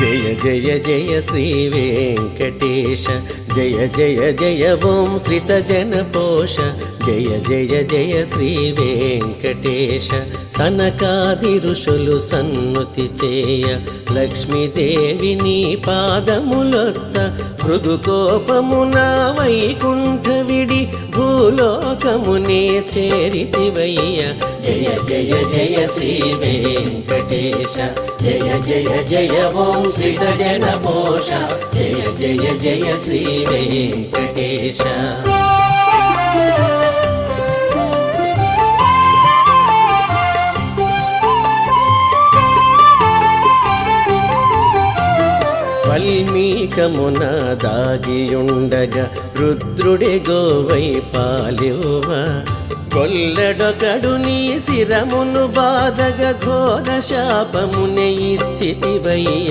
జయ జయ జయ శ్రీ వెంకటేశ జయ జయ జయ ఓం శ్రిత జన పోష జయ జయ జయ శ్రీ వెంకటేశ. సనకాది ఋషులు సన్నుతి చేయ లక్ష్మీదేవిని పాదములొత్త మృదుకోపమున వైకుంఠ విడ భూలోకమునే చేరితివయ్య. జయ జయ జయ శ్రీ వెంకటేశ. జయ జయ జయ ఓం శ్రీత జన పోష జయ జయ జయ శ్రీ వెంకటేశ. వల్మీకమున దాగియుండగా రుద్రుడి గోవై పాలివ కొల్లడొకడు నీ శిరమును బాధగ ఘోర శాపమునే ఇచ్చితివయ్య.